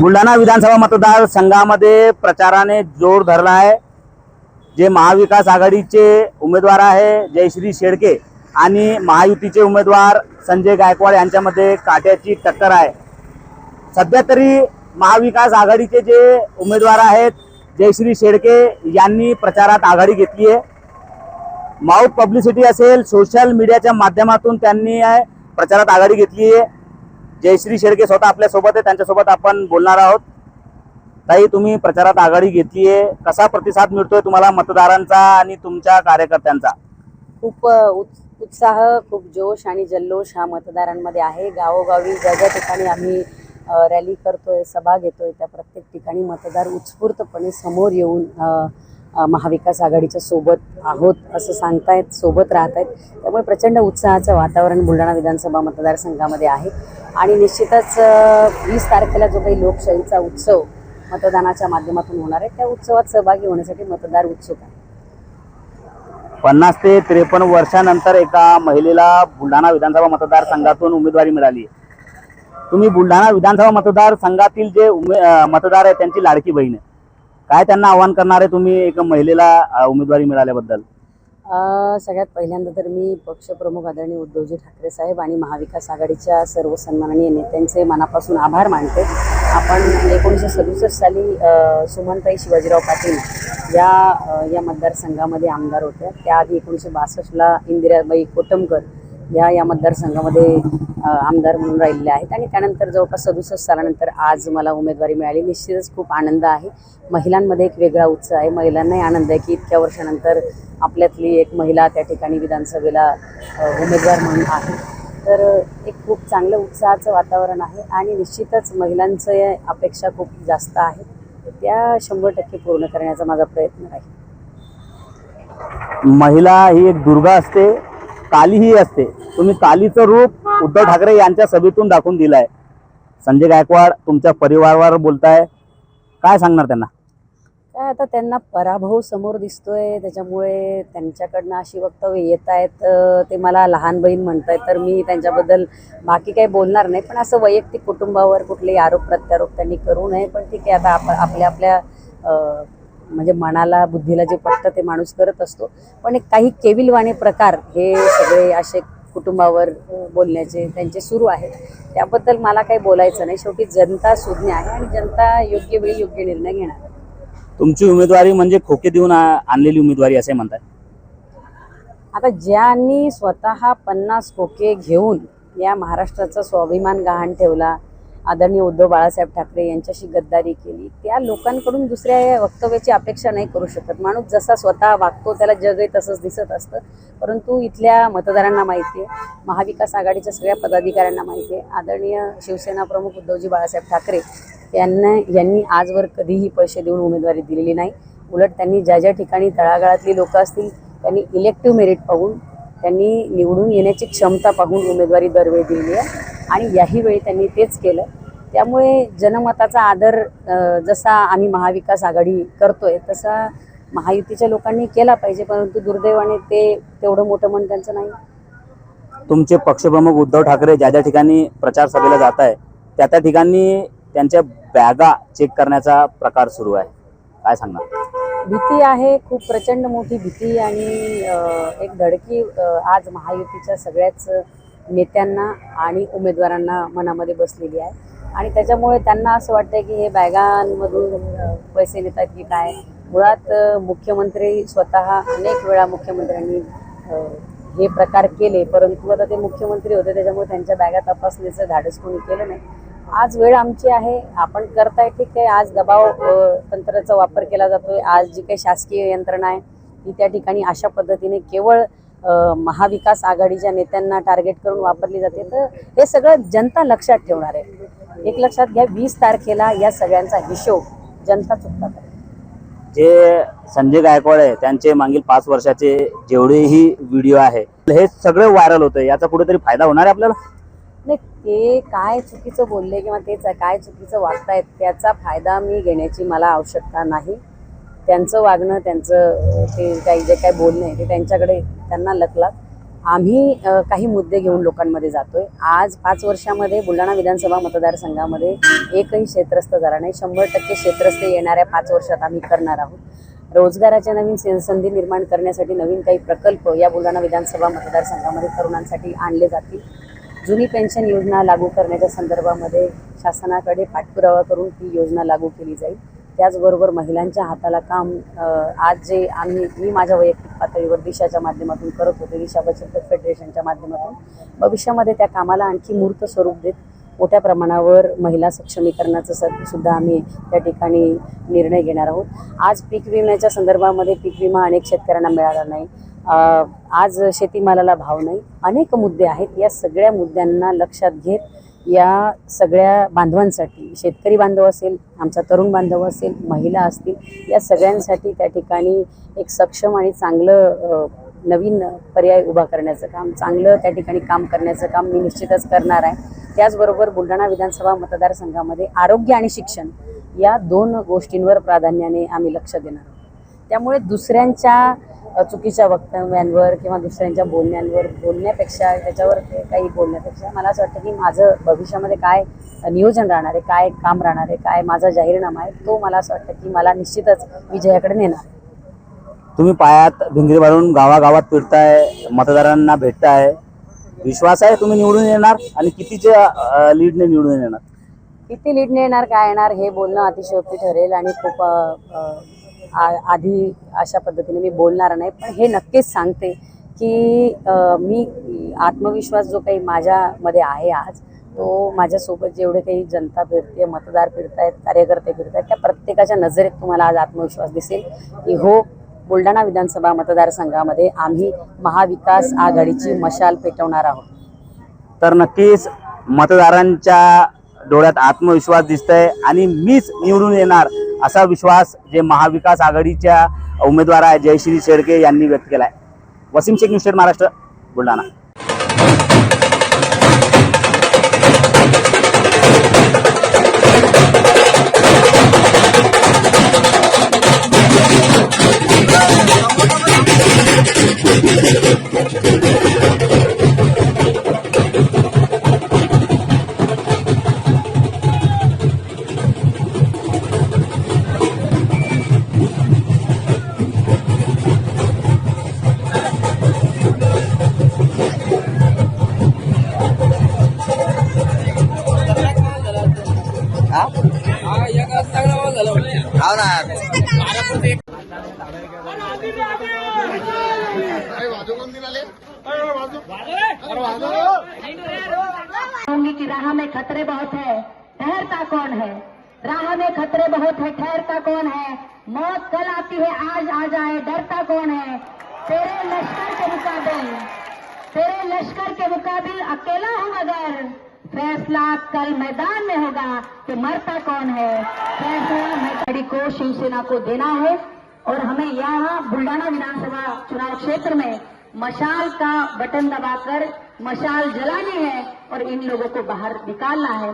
बुलढाणा विधानसभा मतदारसंघामध्ये प्रचाराने जोर धरला आहे. जे महाविकास आघाडीचे उमेदवार आहे जयश्री शेळके आणि महायुतीचे उमेदवार संजय गायकवाड यांच्यामध्ये काट्याची टक्कर आहे. सध्या तरी महाविकास आघाडीचे जे उमेदवार आहेत जयश्री शेळके यांनी प्रचारात आघाडी घेतली आहे. माऊथ पब्लिसिटी असेल सोशल मीडियाच्या माध्यमातून त्यांनी प्रचारात आघाडी घेतली आहे. जयश्री शेळके स्वतः आपल्यासोबत आहे. त्यांच्यासोबत आपण बोलणार आहोत. ताई तुम्ही प्रचारात आघाडी घेतली आहे कसा प्रतिसाद मिळतोय तुम्हाला मतदारांचा आणि तुमच्या कार्यकर्त्यांचा? खूप उत्- उत्साह खूप जोश आणि जल्लोष हा मतदारांमध्ये आहे. गावोगावी ज्या ज्या ठिकाणी आम्ही रॅली करतोय सभा घेतोय त्या प्रत्येक ठिकाणी मतदार उत्स्फूर्तपणे समोर येऊन महाविकास आघाडीच्या सोबत आहोत असं सांगतायत सोबत राहत आहेत त्यामुळे प्रचंड उत्साहाचं वातावरण बुलढाणा विधानसभा मतदारसंघामध्ये आहे. आणि निश्चितच वीस तारखेला जो काही लोकशाहीचा उत्सव मतदानाच्या माध्यमातून होणार आहे त्या उत्सवात सहभागी होण्यासाठी मतदार उत्सुक आहे पन्नास ते त्रेपन्न वर्षानंतर एका महिलेला बुलढाणा विधानसभा मतदारसंघातून उमेदवारी मिळाली. आहे तुम्ही बुलढाणा विधानसभा मतदारसंघातील जे उमे मतदार आहेत त्यांची लाडकी बहीण आहे. काय त्यांना आव्हान करणार आहे तुम्ही एका महिलेला उमेदवारी मिळाल्याबद्दल? सगळ्यात पहिल्यांदा तर मी पक्षप्रमुख आदरणीय उद्धवजी ठाकरे साहेब आणि महाविकास आघाडीच्या सर्व सन्माननीय नेत्यांचे मनापासून आभार मानते. आपण एकोणीसशे सदुसष्ट साली सुमनताई शिवाजीराव पाटील या या मतदारसंघामध्ये आमदार होत्या त्याआधी एकोणीसशे बासष्टला इंदिराबाई कोटमकर या या मतदारसंघामध्ये आमदार म्हणून राहिलेले आहेत. आणि त्यानंतर जवळपास सदुसष्ट सालानंतर आज मला उमेदवारी मिळाली. निश्चितच खूप आनंद आहे. महिलांमध्ये एक वेगळा उत्साह आहे. महिलांनाही आनंद आहे की इतक्या वर्षानंतर आपल्यातली एक महिला त्या ठिकाणी विधानसभेला उमेदवार म्हणून आहे. तर एक खूप चांगलं उत्साहाचं वातावरण आहे आणि निश्चितच महिलांचं अपेक्षा खूप जास्त आहे. त्या शंभर टक्के पूर्ण करण्याचा माझा प्रयत्न आहे महिला ही एक दुर्गा असते. कालीही असते. तुम्ही कालीचं रूप उद्धव ठाकरे यांच्या सभेतून दाखवून दिलंय. संजय गायकवाड तुमच्या परिवारावर बोलताय. काय सांगणार त्यांना? काय आता त्यांना पराभव समोर दिसतोय. त्याच्यामुळे त्यांच्याकडनं अशी वक्तव्य येत आहेत ते मला लहान बहीण म्हणतायत तर मी त्यांच्याबद्दल बाकी काही बोलणार नाही. पण असं वैयक्तिक कुटुंबावर कुठलेही आरोप प्रत्यारोप त्यांनी करू नये. पण ठीक आहे आता आप आपल्या आपल्या म्हणजे मनाला बुद्धीला जे पटतं ते माणूस करत असतो. पण एक काही केविलवाणे प्रकार हे सगळे असे कुटुंबावर बोलण्याचे त्यांचे सुरू आहेत. त्याबद्दल मला काही बोलायचं नाही. शेवटी जनता सुज्ञ आहे आणि जनता योग्य वेळी योग्य निर्णय घेणार. तुमची उमेदवारी म्हणजे खोके देऊन आणलेली उमेदवारी असे म्हणताय? आता ज्यांनी स्वतः पन्नास खोके घेऊन या महाराष्ट्राचा स्वाभिमान गहाण ठेवला आदरणीय उद्धव बाळासाहेब ठाकरे यांच्याशी गद्दारी केली. त्या लोकांकडून दुसऱ्या या वक्तव्याची अपेक्षा नाही करू शकत. माणूस जसा स्वतः वागतो त्याला जगही तसंच दिसत असतं. परंतु इथल्या मतदारांना माहिती आहे महाविकास आघाडीच्या सगळ्या पदाधिकाऱ्यांना माहिती आहे. आदरणीय शिवसेना प्रमुख उद्धवजी बाळासाहेब ठाकरे यांना यांनी आजवर कधीही पैसे देऊन उमेदवारी दिलेली नाही. उलट त्यांनी ज्या ज्या ठिकाणी तळागाळातली लोकं असतील त्यांनी इलेक्टिव्ह मेरिट पाहून त्यांनी निवडून येण्याची क्षमता पाहून उमेदवारी दरवेळी दिली आहे. आणि याही वेळी त्यांनी तेच केलं. त्यामुळे जनमताचा आदर जसा आम्ही महाविकास आघाडी करतोय तसा महायुतीच्या लोकांनी केला पाहिजे परंतु दुर्दैवाने ते तेवढं मोठं मन त्यांचं नाही. तुमचे पक्षप्रमुख उद्धव ठाकरे ज्या ज्या ठिकाणी प्रचार सभेला जात आहे त्या त्या ठिकाणी त्यांच्या बॅगा चेक करण्याचा प्रकार सुरू आहे. काय सांगणार? भीती आहे खूप प्रचंड मोठी भीती आणि एक धडकी आज महायुतीच्या सगळ्याच नेत्यांना आणि उमेदवारांना मनामध्ये बसलेली आहे. आणि त्याच्यामुळे त्यांना असं वाटतंय की हे बॅगांमधून पैसे नेतात की काय? मुळात मुख्यमंत्री स्वतः अनेक वेळा मुख्यमंत्र्यांनी हे प्रकार केले परंतु आता ते मुख्यमंत्री होते त्याच्यामुळे त्यांच्या बॅगा तपासण्याचं धाडस कोणी केलं नाही. आज वेळ आमची आहे आपण करताय ठीक आहे आज दबाव तंत्राचा वापर केला जातोय आज जी काही शासकीय यंत्रणा आहे ती त्या ठिकाणी अशा पद्धतीने केवळ महाविकास आघाडीच्या नेत्यांना टार्गेट करून वापरली जाते. तर हे सगळं जनता लक्षात ठेवणार आहे. एक लक्षात घ्या वीस तारखेला या सगळ्यांचा हिशोब जनता चुकता जे संजय गायकवाड आहे त्यांचे मागील पाच वर्षाचे जेवढेही व्हिडिओ आहे हे सगळे व्हायरल होते याचा कुठेतरी फायदा होणार आहे आपल्याला? नाही ते काय चुकीचं बोलले किंवा तेच काय चुकीचं वागतायत त्याचा फायदा मी घेण्याची मला आवश्यकता नाही. त्यांचं वागणं त्यांचं ते काही जे काय बोलणं आहे ते त्यांच्याकडे त्यांना लकलात आम्ही काही मुद्दे घेऊन लोकांमध्ये जातोय. आज पाच वर्षामध्ये बुलढाणा विधानसभा मतदारसंघामध्ये एकही क्षेत्रस्थ झाला नाही. शंभर टक्के क्षेत्रस्थ येणाऱ्या पाच वर्षात आम्ही करणार आहोत. रोजगाराच्या नवीन संधी निर्माण करण्यासाठी नवीन काही प्रकल्प या बुलढाणा विधानसभा मतदारसंघामध्ये तरुणांसाठी आणले जातील. जुनी पेन्शन योजना लागू करण्याच्या संदर्भामध्ये शासनाकडे पाठपुरावा करून ती योजना लागू केली जाईल. त्याचबरोबर महिलांच्या हाताला काम आज जे आम्ही मी माझ्या वैयक्तिक पातळीवर दिशाच्या माध्यमातून करत होते दिशा बचत फेडरेशनच्या माध्यमातून. भविष्यामध्ये त्या कामाला आणखी मूर्त स्वरूप देत मोठ्या प्रमाणावर महिला सक्षमीकरणाचं स- सुद्धा आम्ही त्या ठिकाणी निर्णय घेणार आहोत. आज पीक विम्याच्या संदर्भामध्ये पीक विमा अनेक शेतकऱ्यांना मिळाला नाही. आज शेतीमालाला भाव नाही. अनेक मुद्दे आहेत. या सगळ्या मुद्द्यांना लक्षात घेत या सगळ्या बांधवांसाठी शेतकरी बांधव असेल आमचा तरुण बांधव असेल महिला असतील या सगळ्यांसाठी त्या ठिकाणी एक सक्षम आणि चांगलं नवीन पर्याय उभा करण्याचं काम चांगलं त्या ठिकाणी काम करण्याचं काम मी निश्चितच करणार आहे. त्याचबरोबर बुलढाणा विधानसभा मतदारसंघामध्ये आरोग्य आणि शिक्षण या दोन गोष्टींवर प्राधान्याने आम्ही लक्ष देणार आहोत. त्यामुळे दुसऱ्यांच्या चुकीच्या वक्तव्यांवर किंवा दुसऱ्यांच्या बोलण्यांवर बोलण्यापेक्षा त्याच्यावर काही बोलण्यापेक्षा मला असं वाटतं की माझं भविष्यामध्ये काय नियोजन राहणार आहे काय काम राहणार आहे काय माझा जाहीरनामा आहे तो मला असं वाटतं की मला निश्चितच विजयाकडे नेणार. तुम्ही पायात भिंगरी बाळून गावागावात फिरताय मतदारांना भेटताय विश्वास आहे तुम्ही निवडून येणार आणि कितीच्या लीडने निवडून येणार किती लीडने येणार काय येणार हे बोलणं अतिशयोक्ती ठरेल आणि खूप आधी अशा पद्धतीने मी बोलणार नाही पण हे नक्कीच सांगते की मी आत्मविश्वास जो काही माझ्यामध्ये आहे आज तो माझ्यासोबत जेवढे काही जनता फिरते मतदार फिरतायत कार्यकर्ते फिरतायत त्या प्रत्येकाच्या नजरेत तुम्हाला आज आत्मविश्वास दिसेल की हो बुलढाणा विधानसभा मतदारसंघामध्ये आम्ही महाविकास आघाडीची मशाल पेटवणार आहोत. तर नक्कीच मतदारांच्या डोळ्यात आत्मविश्वास दिसतंय आणि मीच निवडून येणार असा विश्वास जे महाविकास आघाडीच्या उमेदवार आहे जयश्री शेडके यांनी व्यक्त केला आहे वसीम शेख न्यूज महाराष्ट्र बुलढाणा. होंगी कि राह में खतरे बहुत है। ठहरता कौन है? राह में खतरे बहुत है, ठहरता कौन है? मौत कल आती है, आज आ जाए, डरता कौन है? तेरे लश्कर के मुकाबले, तेरे लश्कर के मुकाबले अकेला हूँ अगर। फैसला कल मैदान में होगा कि मरता कौन है? फैसला मैदानी को शिवसेना को देना है और हमें यहाँ बुल्डाना विधानसभा चुनाव क्षेत्र में मशाल का बटन दबाकर, मशाल जलानी है और इन लोगों को बाहर निकालना है।